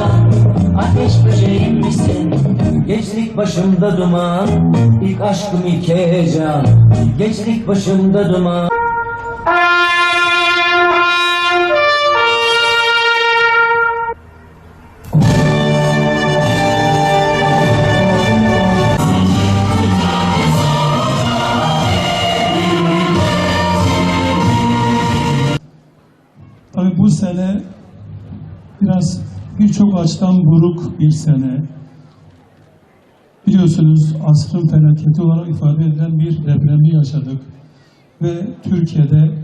Atan ateş böceğim misin? Gençlik başımda duman İlk aşkım ilk heyecan Gençlik başımda duman birçok açıdan buruk bir sene. Biliyorsunuz asrın felaketi olarak ifade edilen bir depremi yaşadık. Ve Türkiye'de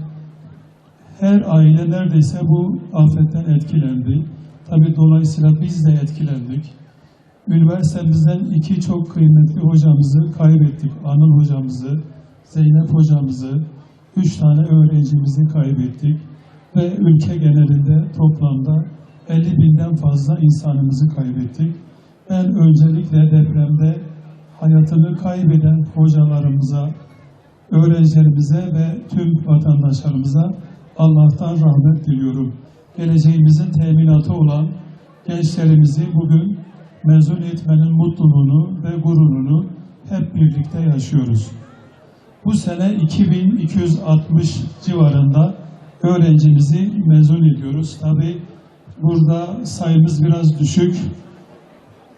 her aile neredeyse bu afetten etkilendi. Tabii dolayısıyla biz de etkilendik. Üniversitemizden iki çok kıymetli hocamızı kaybettik. Anıl hocamızı, Zeynep hocamızı, üç tane öğrencimizi kaybettik. Ve ülke genelinde toplamda 50 binden fazla insanımızı kaybettik. Ben öncelikle depremde hayatını kaybeden hocalarımıza, öğrencilerimize ve tüm vatandaşlarımıza Allah'tan rahmet diliyorum. Geleceğimizin teminatı olan gençlerimizi bugün mezun etmenin mutluluğunu ve gururunu hep birlikte yaşıyoruz. Bu sene 2260 civarında öğrencimizi mezun ediyoruz. Tabi burada sayımız biraz düşük.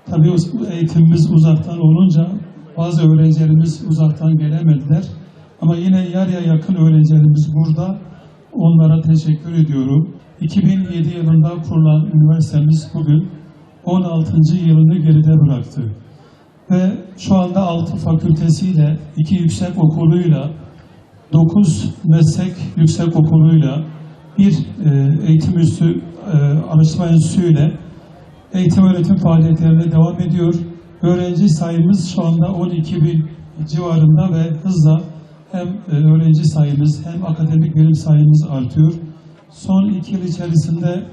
Tabii eğitimimiz uzaktan olunca bazı öğrencilerimiz uzaktan gelemediler. Ama yine yarıya yakın öğrencilerimiz burada. Onlara teşekkür ediyorum. 2007 yılında kurulan üniversitemiz bugün 16. yılını geride bıraktı. Ve şu anda 6 fakültesiyle, 2 yüksek okuluyla, 9 meslek yüksek okuluyla, bir e, eğitim üstü e, araştırma enstitüsüyle eğitim öğretim faaliyetlerine devam ediyor. Öğrenci sayımız şu anda 12 bin civarında ve hızla hem e, öğrenci sayımız hem akademik verim sayımız artıyor. Son iki yıl içerisinde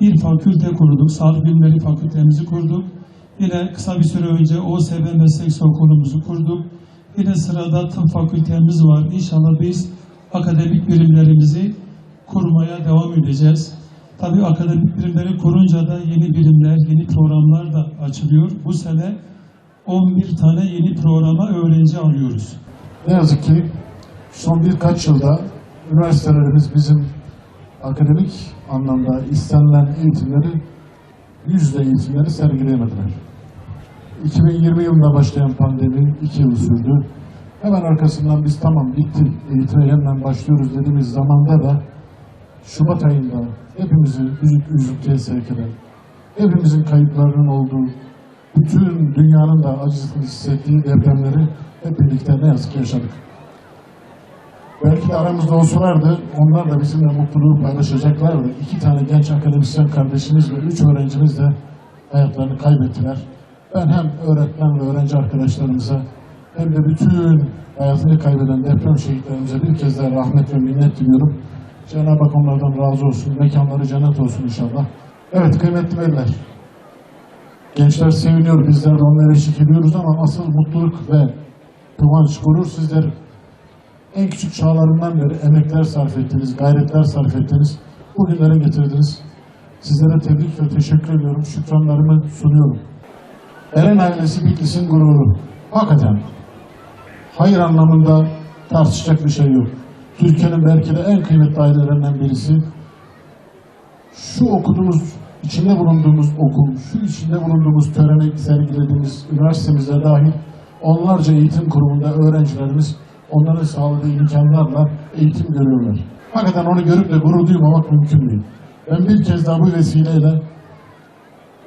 bir fakülte kurduk, sağlık bilimleri fakültemizi kurduk. Yine kısa bir süre önce OSB meslek okulumuzu kurduk. Yine sırada tıp fakültemiz var. İnşallah biz akademik birimlerimizi kurmaya devam edeceğiz. Tabii akademik birimleri kurunca da yeni birimler, yeni programlar da açılıyor. Bu sene 11 tane yeni programa öğrenci alıyoruz. Ne yazık ki son birkaç yılda üniversitelerimiz bizim akademik anlamda istenilen eğitimleri, yüzde eğitimleri sergileyemediler. 2020 yılında başlayan pandemi iki yıl sürdü. Hemen arkasından biz tamam bitti, eğitime yeniden başlıyoruz dediğimiz zamanda da Şubat ayında hepimizi üzük üzüntüye sevk eden, hepimizin kayıplarının olduğu, bütün dünyanın da acısını hissettiği depremleri hep birlikte ne yazık ki yaşadık. Belki aramızda olsalardı, onlar da bizimle mutluluğu paylaşacaklardı. İki tane genç akademisyen kardeşimiz ve üç öğrencimiz de hayatlarını kaybettiler. Ben hem öğretmen ve öğrenci arkadaşlarımıza hem de bütün hayatını kaybeden deprem şehitlerimize bir kez daha rahmet ve minnet diliyorum. Cenab-ı Hak onlardan razı olsun. Mekanları cennet olsun inşallah. Evet kıymetli veliler. Gençler seviniyor. Bizler de onlara eşlik ediyoruz ama asıl mutluluk ve kıvanç gurur sizler en küçük çağlarından beri emekler sarf ettiniz, gayretler sarf ettiniz. Bugünlere getirdiniz. Sizlere tebrik ve teşekkür ediyorum. Şükranlarımı sunuyorum. Eren ailesi Bitlis'in gururu. Hakikaten hayır anlamında tartışacak bir şey yok. Türkiye'nin belki de en kıymetli ailelerinden birisi. Şu okuduğumuz, içinde bulunduğumuz okul, şu içinde bulunduğumuz töreni sergilediğimiz üniversitemizde dahil onlarca eğitim kurumunda öğrencilerimiz onların sağladığı imkanlarla eğitim görüyorlar. Hakikaten onu görüp de gurur duymamak mümkün değil. Ben bir kez daha bu vesileyle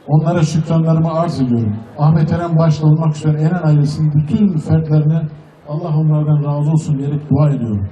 onlara şükranlarımı arz ediyorum. Ahmet Eren başta olmak üzere Eren ailesinin bütün fertlerine Allah onlardan razı olsun diyerek dua ediyorum.